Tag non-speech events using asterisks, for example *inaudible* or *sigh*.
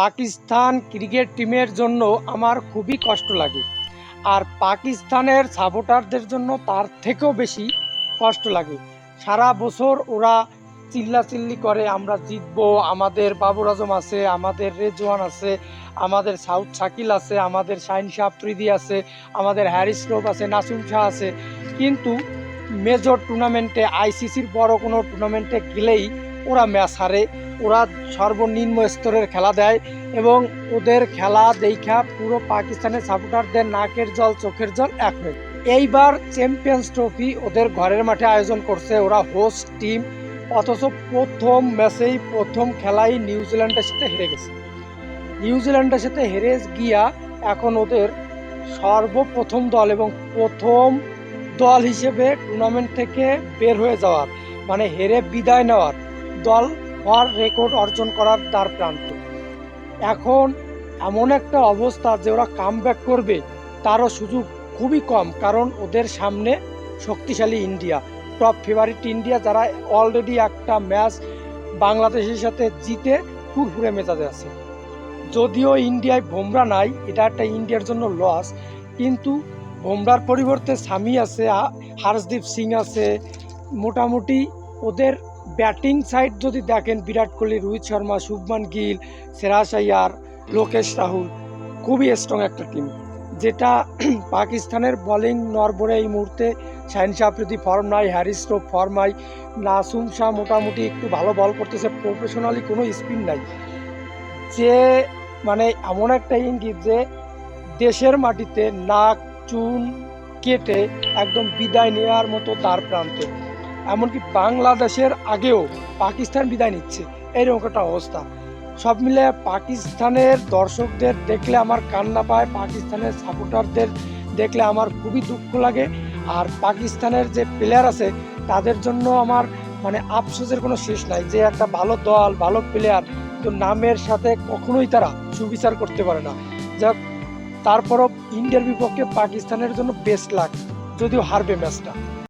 Pakistan cricket টিমের জন্য আমার খুবই কষ্ট লাগে। আর পাকিস্তানের সাপোর্টারদের জন্য তার থেকেও বেশি কষ্ট লাগে। সারা বছর ওরা চিল্লাচিল্লি করে, আমরা জিতবো, আমাদের বাবুর আজম আছে, আমাদের রেজওয়ান আছে, আমাদের সাউথ শাকিল আছে, আমাদের শাহিন শাহ আফ্রিদি আছে, আমাদের হ্যারিস রোভ আছে, নাসুম শাহ আছে। কিন্তু মেজর টুর্নামেন্টে আইসিসির বড় কোনো টুর্নামেন্টে গেলেই ওরা ম্যাচ হারে। ওরা সর্বনিম্ন স্তরের খেলা দেয় এবং ওদের খেলা দেখা পুরো পাকিস্তানের সাপোর্টারদের নাকের জল, চোখের জল এক হয়ে এইবার চ্যাম্পিয়ন্স ট্রফি ওদের ঘরের মাঠে আয়োজন করছে। ওরা হোস্ট টিম অথচ প্রথম ম্যাচেই প্রথম খেলাই নিউজিল্যান্ডের সাথে হেরে গেছে। নিউজিল্যান্ডের সাথে হেরে গিয়া এখন ওদের সর্বপ্রথম দল এবং প্রথম দল হিসেবে টুর্নামেন্ট থেকে বের হয়ে যাওয়ার মানে হেরে বিদায় নেওয়ার দল হওয়ার রেকর্ড অর্জন করার দ্বার প্রান্তে। এখন এমন একটা অবস্থা যে ওরা কাম করবে, তারও সুযোগ খুবই কম, কারণ ওদের সামনে শক্তিশালী ইন্ডিয়া। টপ ফেভারিট ইন্ডিয়া যারা অলরেডি একটা ম্যাচ বাংলাদেশের সাথে জিতে ফুরফুরে মেজাজে আছে। যদিও ইন্ডিয়ায় ভোমরা নাই, এটা একটা ইন্ডিয়ার জন্য লস কিন্তু ভোমরার পরিবর্তে সামি আছে হার্ষদীপ সিং আছে, মোটামুটি ওদের ব্যাটিং সাইড যদি দেখেন, বিরাট কোহলি, রোহিত শর্মা, শুভমান গিল, সেরাজ আয়ার, লোকেশ রাহুল, খুবই স্ট্রং একটা টিম যেটা *clears throat* পাকিস্তানের বোলিং নরবরে এই মুহূর্তে শাহিন শাহ আফ্রিদি ফর্ম নাই হ্যারিস রোভ ফর্ম নাই নাসুম শাহ মোটামুটি একটু ভালো বল করতেছে প্রফেশনালি কোনো স্পিন নাই। যে মানে এমন একটা ইঙ্গিত যে, দেশের মাটিতে নাক চুন কেটে একদম বিদায় নেওয়ার মতো তার প্রান্তে এমনকি বাংলাদেশের আগেও পাকিস্তান বিদায় নিচ্ছে। এইরকম একটা অবস্থা। সব মিলে পাকিস্তানের দর্শকদের দেখলে আমার কান্না পায়, পাকিস্তানের সাপোর্টারদের দেখলে আমার খুবই দুঃখ লাগে। আর পাকিস্তানের যে প্লেয়ার আছে, তাদের জন্য আমার মানে আফসোসের কোনো শেষ নাই যে একটা ভালো দল, ভালো প্লেয়ার তো নামের সাথে কখনোই তারা সুবিচার করতে পারে না। যাক, তারপরও ইন্ডিয়ার বিপক্ষে পাকিস্তানের জন্য বেস্ট লাগ যদিও হারবে ম্যাচটা